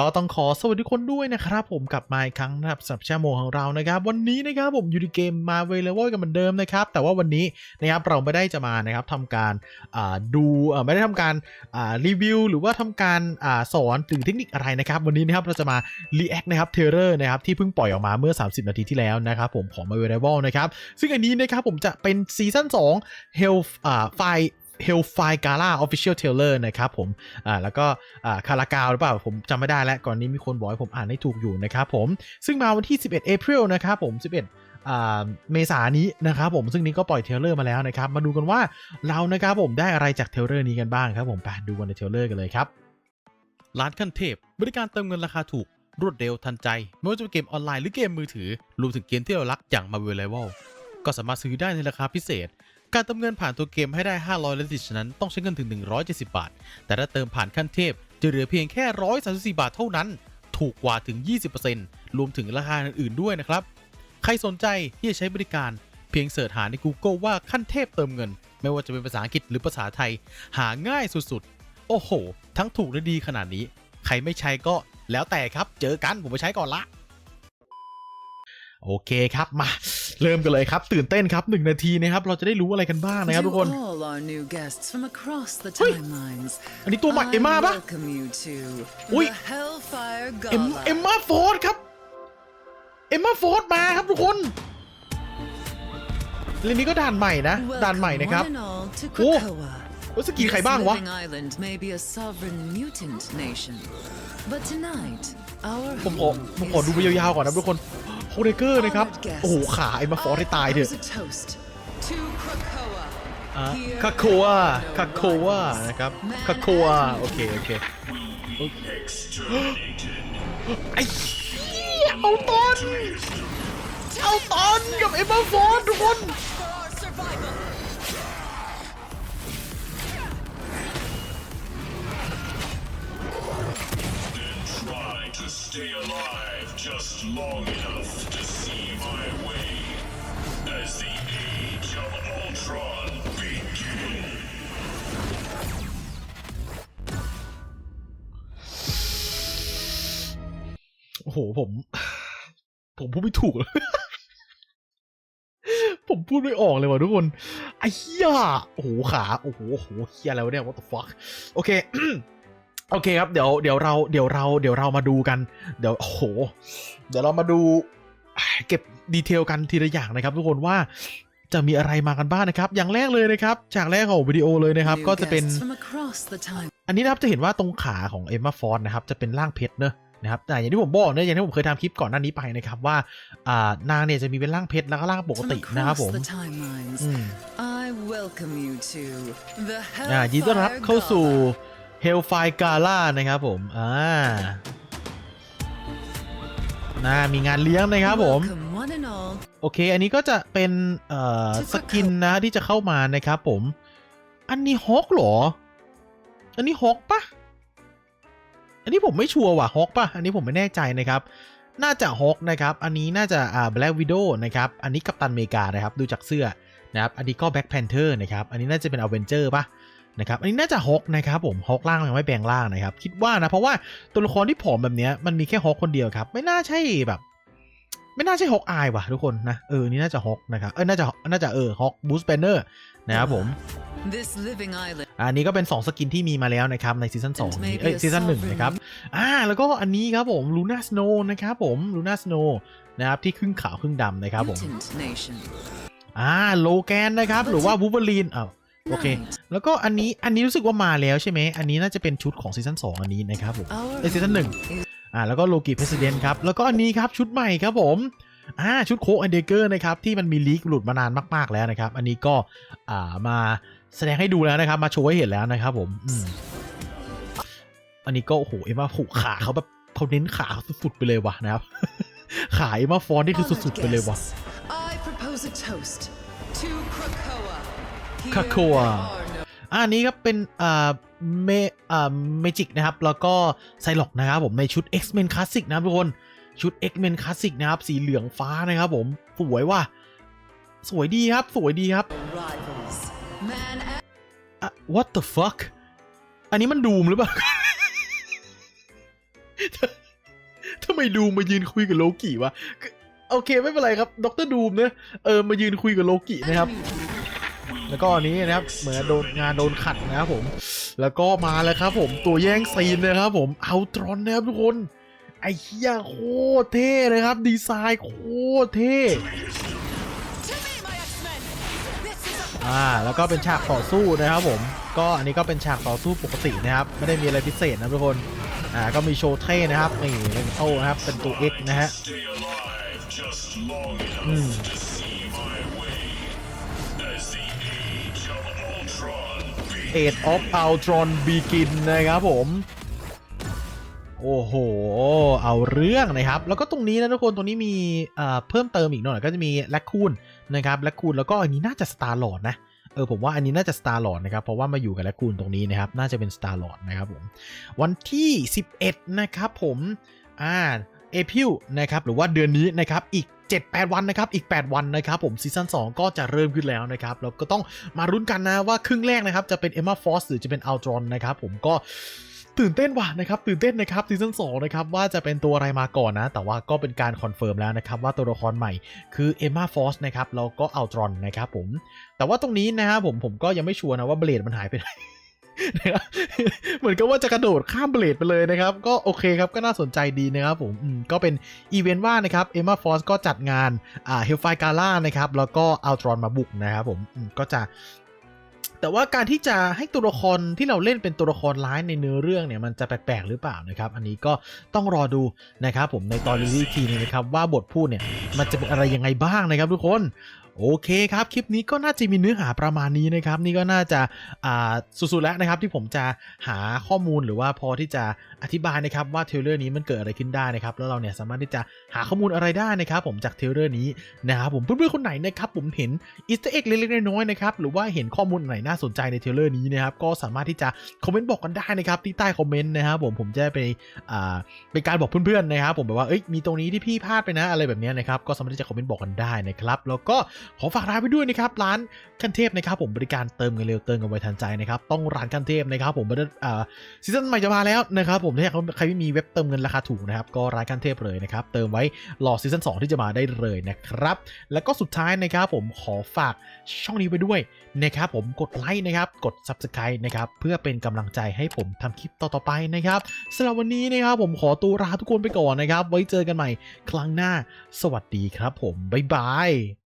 ก็ต้องขอสวัสดีคนด้วยนะครับ ผมกลับมาอีกครั้งนะครับสำหรับชาโมของเรานะครับ วันนี้นะครับผมอยู่ในเกมมาเวลเวลกันเหมือนเดิมนะครับ แต่ว่าวันนี้นะครับเราไม่ได้จะมานะครับทำการดูไม่ได้ทำการรีวิวหรือว่าทำการอสอนถึงเทคนิคอะไรนะครับ วันนี้นะครับเราจะมา React นะครับเทเลอร์นะครับที่เพิ่งปล่อยออกมาเมื่อ 30 นาทีที่แล้วนะครับผมของ m a v e l a b l e นะครับซึ่งอันนี้นะครับผมจะเป็นซีซั่น2 Hell อ่าไฟ Hellfire Gala Official Trailer นะครับผม อ่า แล้วก็ อ่า คารากาวหรือเปล่า ผมจำไม่ได้แล้ว ก่อนนี้มีคนบอกให้ผมอ่านให้ถูกอยู่นะครับผม ซึ่งมาวันที่ 11 April นะครับผม 11อ่าเมษายนนี้นะครับผมซึ่งนี้ก็ปล่อยเทลเลอร์มาแล้วนะครับ มาดูกันว่าเรานะครับผมได้อะไรจากเทลเลอร์นี้กันบ้างครับผมไปดูกันในเทลเลอร์กันเลยครับ ร้านขั้นเทพ บริการเติมเงินราคาถูก รวดเร็วทันใจ ไม่ว่าจะเป็นเกมออนไลน์หรือเกมมือถือ รวมถึงเกมที่เรารักอย่าง Marvel Rival ก็สามารถซื้อได้ในราคาพิเศษ การเติมเงินผ่านตัวเกมให้ได้ 500เลนติชนั้นต้องใช้เงินถึง 170 บาท แต่ถ้าเติมผ่านขั้นเทพ จะเหลือเพียงแค่ 134 บาทเท่านั้น ถูกกว่าถึง 20%รวมถึงราคาอื่นๆด้วยนะครับ ใครสนใจที่จะใช้บริการเพียงเสิร์ชหาใน Google ว่าขั้นเทพเติมเงิน ไม่ว่าจะเป็นภาษาอังกฤษหรือภาษาไทย หาง่ายสุดๆ โอ้โห ทั้งถูกและดีขนาดนี้ ใครไม่ใช้ก็แล้วแต่ครับ เจอกันผมไปใช้ก่อนละ โอเคครับมา เริ่มกันเลยครับ ตื่นเต้นครับหนึ่งนาทีนะครับ เราจะได้รู้อะไรกันบ้างนะครับทุกคน To all our new guests from across the Hui. timelines, อันนี้ตัวใหม่ I เอมม่าปะ welcome you to Ui. the Hellfire เอ็ม Gala. เอ็มมาโฟร์ดครับเอ็มมาโฟร์ดมาครับทุกคนเรื่องนี้ก็ด่านใหม่นะด่านใหม่ Welcome นะครับ one and all to โอ้ Krakoa. ว่าสกีใคร This บ้างวะ living island may be a sovereign mutant nation, but tonight our ผมขอ home ผมขอ is ดูไปยาวๆก่อนนะทุกคนโคเดเกอร์นะครับ Honored guests, โอ้โห ขาเอ็มมาฟอร์ดให้ตายเถอะ I propose a toast to Krakoa. อะ Here คาโควา no คาโควา rivals. นะครับ Man คาโควา and โอเค โอเคไอ้เหี้ยเอาตอน เอาตอนกับเอ็มมาฟอร์ดทุกคน stay alive just long enough to see my way as the age of Ultron begins. โอ้โหผม ผมพูดไม่ถูกเลย ผมพูดไม่ออกเลยว่ะทุกคนไอ้เหี้ยโอ้โหขา โอ้โหโอ้โหเหี้ยอะไรวะเนี่ย what the fuck โอเค โอเคครับเดี๋ยวเดี๋ยวเราเดี๋ยวเราเดี๋ยวเรามาดูกัน เดี๋ยวโอ้โห เดี๋ยวเรามาดูเก็บดีเทลกันทีละอย่างนะครับ ทุกคนว่าจะมีอะไรมากันบ้างนะครับ อย่างแรกเลยนะครับจากแรกของวิดีโอเลยนะครับ New ก็จะเป็น guests from across the time. อันนี้นะครับจะเห็นว่าตรงขาของเอมมาฟอร์ดนะครับ จะเป็นร่างเพชรเนอะนะครับแต่อย่างที่ผมบอกเนอะอย่างที่ผมเคยทำคลิปก่อนหน้านี้ไปนะครับว่าอ่านางเนี่ยจะมีเป็นร่างเพชรแล้วก็ร่างปก From ตินะครับผม across the timelines, อืม I welcome you to the อ่ายินดีต้อนรับ Hellfire เข้าสู่ Gala. Hellfire Gala นะครับผม อ่าน่ามีงานเลี้ยงนะครับผม Welcome one and all โอเค อันนี้ก็จะเป็นเอ่อ To สกินนะที่จะเข้ามานะครับผม อันนี้ฮอกเหรอ อันนี้ฮอกปะอันนี้ผมไม่ชัวร์ว่ะฮอกปะอันนี้ผมไม่แน่ใจนะครับ น่าจะฮอกนะครับ อันนี้น่าจะอ่า Black Widow นะครับ อันนี้กัปตันอเมริกานะครับ ดูจากเสื้อนะครับ อันนี้ก็ Black Panther นะครับ อันนี้น่าจะเป็น Avenger ปะ นะครับอันนี้น่าจะฮอกนะครับผมฮอกล่างยังไม่แปลงร่างนะครับ คิดว่านะเพราะว่าตัวละครที่ผอมแบบเนี้ยมันมีแค่ฮอกคนเดียวครับ ไม่น่าใช่แบบ ไม่น่าใช่ฮอกอายว่ะทุกคนนะเออนี่น่าจะฮอกนะครับเออน่าจะน่าจะเออฮอกบูสเปนเนอร์นะครับผม This living island อันนี้ก็เป็น 2 สกินที่มีมาแล้วนะครับ ในซีซั่น2นี้เอ้ย Maybe a ซีซั่นหนึ่ง sovereign นะครับอ่าแล้วก็อันนี้ครับผมลูน่าสโนนะครับผมลูน่าสโนนะครับที่ครึ่งขาวครึ่งดำนะครับผม mutant nation. อ่าโลแกนนะครับหรือว่าวูเบอรีนอ้าว โอเค Night, แล้วก็อันนี้อันนี้รู้สึกว่ามาแล้วใช่ไหม อันนี้น่าจะเป็นชุดของซีซั่น2อันนี้นะครับผม our ในซีซั่นหนึ่ง home is อ่าแล้วก็โลกิเพรสเดนครับ แล้วก็อันนี้ครับชุดใหม่ครับผมอ่าชุดโคอันเดเกอร์นะครับที่มันมีลีกหลุดมานานมากๆแล้วนะครับ อันนี้ก็อ่ามาแสดงให้ดูแล้วนะครับ มาโชว์ให้เห็นแล้วนะครับผมอืมอันนี้ก็โอ้โหเอ็มว่าผูกขาเขาแบบเขาเน้นขาสุดๆไปเลยว่ะนะครับ ขาเอ็มว่าฟอนต์นี่คือ honored สุดๆไปเลยว่ะ guests. I propose a toast to Krakoa. Here Krakoa. are no อะอันนี้ก็เป็นอ่าเมอ่าเมจิกนะครับ แล้วก็ไซล็อกนะครับผมในชุด X-Men Classic นะครับทุกคนชุด X-Men Classic นะครับ สีเหลืองฟ้านะครับผม สวยว่ะ สวยดีครับ สวยดีครับ Man อะ what the fuck อันนี้มันดูมหรือเปล่าทำไมดูมายืนคุยกับโลกิวะ โอเคไม่เป็นไรครับ ดรดูมเนะเออ มายืนคุยกับโลกินะครับ แล้วก็อันนี้นะครับเหมือนโดนงานโดนขัดนะครับผม แล้วก็มาแล้วครับผมตัวแย่งซีนนะครับผมเอาตรอนนะครับทุกคนไอ้เหี้ยโคตรเท่เลยครับ ดีไซน์โคตรเท่อ่าแล้วก็เป็นฉากต่อสู้นะครับผม ก็อันนี้ก็เป็นฉากต่อสู้ปกตินะครับ ไม่ได้มีอะไรพิเศษนะทุกคนอ่าก็มีโชว์เท่นะครับนี่เป็นโอ้นะครับเป็นตัว X นะฮะ Stay alive Age of Ultron Begin นะครับผม โอ้โห เอาเรื่องนะครับ แล้วก็ตรงนี้นะทุกคน ตรงนี้มีเอ่อเพิ่มเติมอีกหน่อยก็จะมีแลคคูนนะครับแลคคูนแล้วก็อันนี้น่าจะ Star Lord นะเออผมว่าอันนี้น่าจะ Star Lord นะครับ เพราะว่ามาอยู่กับแลคคูนตรงนี้นะครับ น่าจะเป็น Star Lord นะครับผมวันที่ 11 นะครับผมอ่าเอพิลนะครับหรือว่าเดือนนี้นะครับอีก 7-8 วันนะครับ อีก 8 วันนะครับผมซีซั่น2 ก็จะเริ่มขึ้นแล้วนะครับแล้วก็ต้องมารุ้นกันนะว่าครึ่งแรกนะครับ จะเป็น Emma Frost หรือจะเป็น Ultron นะครับผมก็ตื่นเต้นว่ะนะครับตื่นเต้นนะครับซีซั่น2นะครับว่าจะเป็นตัวอะไรมาก่อนนะ แต่ว่าก็เป็นการคอนเฟิร์มแล้วนะครับว่าตัวละครใหม่คือ Emma Frost นะครับแล้วก็ Ultron นะครับผมแต่ว่าตรงนี้นะครับผมผมก็ยังไม่ชัวร์นะว่าเบลดมันหายไปไหน เหมือนกับว่าจะกระโดดข้ามเบลดไปเลยนะครับ ก็โอเคครับก็น่าสนใจดีนะครับผมก็เป็นอีเวนต์ว่านะครับเอม a าฟอสก็จัดงานอ่าเฮลไฟกาล่านะครับแล้วก็อัลตรอนมาบุกนะครับผมก็จะแต่ว่าการที่จะให้ตัวละครที่เราเล่นเป็นตัวละครร้ายในเนื้อเรื่องเนี่ยมันจะแปลกๆหรือเปล่านะครับ อันนี้ก็ต้องรอดูนะครับผมในตอนนี้อีกทีนึงนะครับว่าบทพูดเนี่ยมันจะเป็นอะไรยังไงบ้างนะครับทุกคน โอเคครับ คลิปนี้ก็น่าจะมีเนื้อหาประมาณนี้นะครับ นี่ก็น่าจะาสุดๆแล้วนะครับ ที่ผมจะหาข้อมูลหรือว่าพอที่จะอธิบายนะครับว่าเทเลอร์นี้มันเกิดอะไรขึ้นได้นะครับ แล้วเราเนี่ยสามารถที่จะหาข้อมูลอะไรได้นะครับ ผมจากเทเลอร์นี้นะครับผมเพื่อนๆคนไหนนะครับผมเห็นอีสต์เอ็กเล็กๆน้อยๆนะครับหรือว่าเห็นข้อมูลไหนน่าสนใจในเทเลอร์นี้นะครับก็สามารถที่จะคอมเมนต์บอกกันได้นะครับที่ใต้คอมเมนต์นะครับผมผมจะไปเป็นการบอกเพื่อนๆนะครับ ผมแบบว่าเอ้ยมีตรงนี้ที่พี่พลาดไปนะอะไรแบบนี้นะครับก็สามารถที่จะคอมเมนต์บอกกันได้นะครับแล้วก็ขอฝากร้านไปด้วยนะครับร้านขั้นเทพนะครับผมบริการเติมเงินเร็วเติมเงินไวทันใจนะครับต้องร้านขั้นเทพนะครับผมซีซั่นใหม่จะมาแล้วนะครับผมถ้าใครไม่มีเว็บเติมเงินราคาถูกนะครับก็ร้านขั้นเทพเลยนะครับเติมไว้รอซีซั่น2ที่จะมาได้เลยนะครับแล้วก็สุดท้ายนะครับผมขอฝากช่องนี้ไปด้วยนะครับผมกดไลค์นะครับกด Subscribe นะครับเพื่อเป็นกำลังใจให้ผมทำคลิปต่อๆไปนะครับสำหรับวันนี้นะครับผมขอตัวลาทุกคนไปก่อนนะครับ ไว้เจอกันใหม่ครั้งหน้า สวัสดีครับผม บ๊ายบาย